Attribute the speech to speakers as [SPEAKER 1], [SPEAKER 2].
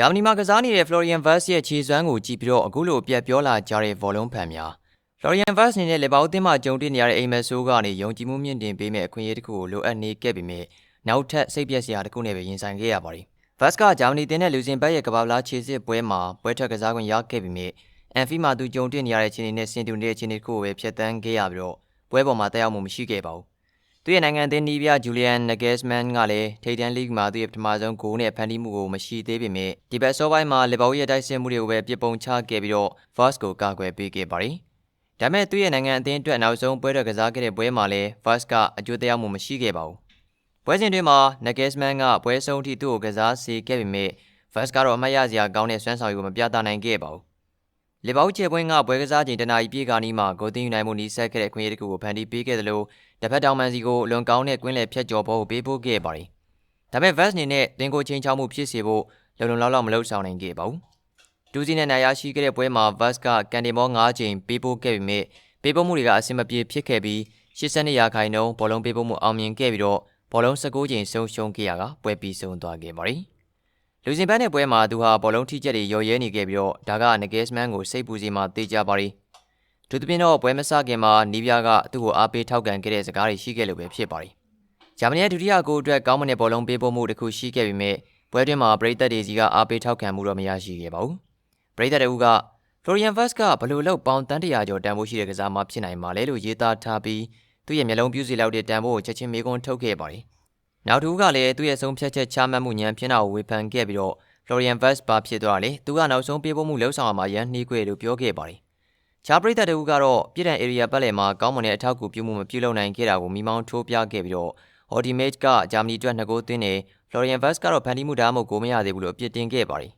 [SPEAKER 1] ဂျာမနီမှာကစားနေတဲ့ Florian Wirtz ရဲ့ခြေစွမ်းကိုကြည့်ပြီးတော့အခုလိုအပြတ်ပြောလာကြတဲ့ဘောလုံးဖန်များ Florian Wirtz အနေနဲ့လေဘောက်အသင်းမှာကြုံတွေ့နေရတဲ့အိမ်မက်ဆိုးကနေယုံကြည်မှုမြင့်တင်ပေးမဲ့အခွင့်အရေးတစ်ခုကိုလိုအပ်နေခဲ့ပေမဲ့နောက်ထပ်စိတ်ပျက်စရာတစ်ခုနဲ့ပဲရင်ဆိုင်ခဲ့ရပါတယ်။ Wirtz ကဂျာမနီတင်းနဲ့လူစင်ဘက်ရဲ့ကမ္ဘာလားခြေစစ်ပွဲမှာပွဲထွက်ကစားခွင့်ရခဲ့ပေမဲ့အန်ဖီမှာသူကြုံတွေ့နေရတဲ့ခြေအနေနဲ့ဆင်တူနေတဲ့ခြေအနေတစ်ခုကိုပဲဖျက်ဆီးခဲ့ရပြီးတော့ပွဲပေါ်မှာတက်ရောက်မှုမရှိခဲ့ပါဘူး။ သူရဲ့နိုင်ငံအသင်းနီးပြဂျူလီယန်နဂက်စ်မန်ကလည်းထိဒန်လိဂ်မှာသူ့ရဲ့ပထမဆုံးဂိုးနဲ့ဖန်တီးမှုကိုမရှိသေးပေမဲ့ဒီဘက်ဆောပိုင်းမှာလီဗာပူးရဲ့တိုက်စစ်မှုတွေကိုပဲပြစ်ပုံချခဲ့ပြီးတော့ Vars ကိုကာကွယ်ပေးခဲ့ပါတယ်။ဒါပေမဲ့သူ့ရဲ့နိုင်ငံအသင်းအတွက်နောက်ဆုံးပွဲတော်ကစားခဲ့တဲ့ပွဲမှာလည်း Vars ကအကျိုးသက်ရောက်မှုမရှိခဲ့ပါဘူး။ပွဲစဉ်တွင်မှာ Nagelsmann ကပွဲဆုံးထိသူ့ကိုကစားစေခဲ့ပေမဲ့ Vars ကတော့အမှတ်ရစရာကောင်းတဲ့စွမ်းဆောင်ရည်ကိုမပြသနိုင်ခဲ့ပါဘူး။ လီဗာပူးခြေပွင့်ကပွဲကစားချိန်တနာရီပြည့်ကနီးမှာဂိုးသွင်းယူနိုင်မှုနီးစပ်ခဲ့တဲ့ခွင့်ရတစ်ခုကိုဖန်တီးပေးခဲ့သလိုတစ်ဖက်တောင်မန်စီကိုလွန်ကောင်းတဲ့ကွင်းလယ်ဖြတ်ကျော်ဖို့ပေးပို့ခဲ့ပါတယ်။ဒါပေမဲ့ Vars အနေနဲ့တင်ကိုချင်းချောင်းမှုဖြစ်စေဖို့လုံလုံလောက်လောက်မလုပ်ဆောင်နိုင်ခဲ့ပါဘူး။ဒူးစီနဲ့နိုင်ရရှိခဲ့တဲ့ပွဲမှာ Vars ကကန်ဒီမော9ချိန်ပေးပို့ခဲ့ပေမဲ့ပေးပို့မှုတွေကအဆင်မပြေဖြစ်ခဲ့ပြီး82ရာခိုင်နှုန်းဘောလုံးပေးပို့မှုအောင်မြင်ခဲ့ပြီးတော့ဘောလုံး19ချိန်ဆုံးရှုံးခဲ့ရကပွဲပြီးဆုံးသွားခဲ့ပါတယ်။ လူစင်ပန်းတဲ့ပွဲမှာသူဟာဘောလုံးထိချက်တွေရော်ရဲနေခဲ့ပြီးတော့ဒါကနဂက်စ်မန်ကိုစိတ်ပူစီမှတေးကြပါတယ်။ဒုသဖြင့်တော့ပွဲမစခင်မှာနီးပြားကသူ့ကိုအားပေးထောက်ခံခဲ့တဲ့စကားတွေရှိခဲ့လို့ပဲဖြစ်ပါတယ်။ဂျာမနီရဲ့ဒုတိယဂိုးအတွက်ကောင်းမွန်တဲ့ဘောလုံးပေးပို့မှုတစ်ခုရှိခဲ့ပေမဲ့ပွဲတွင်မှာပရိသတ်တွေစီကအားပေးထောက်ခံမှုတော့မရရှိခဲ့ပါဘူး။ပရိသတ်တွေကဖလိုရီယန်ဗတ်ကဘလို့လောက်ပေါင်တန်းတရာကျော်တန်ဖိုးရှိတဲ့ကစားမဖြစ်နိုင်မှာလဲလို့ရေးသားထားပြီးသူ့ရဲ့မျက်လုံးပြူးစီလောက်တဲ့တန်ဖိုးကိုချက်ချင်းမေးခွန်းထုတ်ခဲ့ပါတယ်။ နောက်တစ်ခုကလည်းသူ့ရဲ့ဆုံးဖြတ်ချက်ချမှတ်မှုဉာဏ်ဖြင့်တော့ဝေဖန်ခဲ့ပြီးတော့ Florian Vest ဘာဖြစ်သွားလဲသူကနောက်ဆုံးပေးပို့မှုလှုပ်ဆောင်အောင်မှရန်နှီးခွေလို့ပြောခဲ့ပါတယ်။ချာပရိသတ်တို့ကတော့ပြည်တန် area ပတ်လည်မှာကောင်းမွန်တဲ့အထောက်အကူပြုမှုမပြုလုပ်နိုင်ခဲ့တာကိုမိမောင်းထိုးပြခဲ့ပြီးတော့ Ultimate ကဂျာမနီအတွက်နှစ်ဂိုးသွင်းနေ Florian Vest ကတော့ဖန်တီးမှုဒါမှမဟုတ်ဂိုးမရသေးဘူးလို့အပြစ်တင်ခဲ့ပါတယ်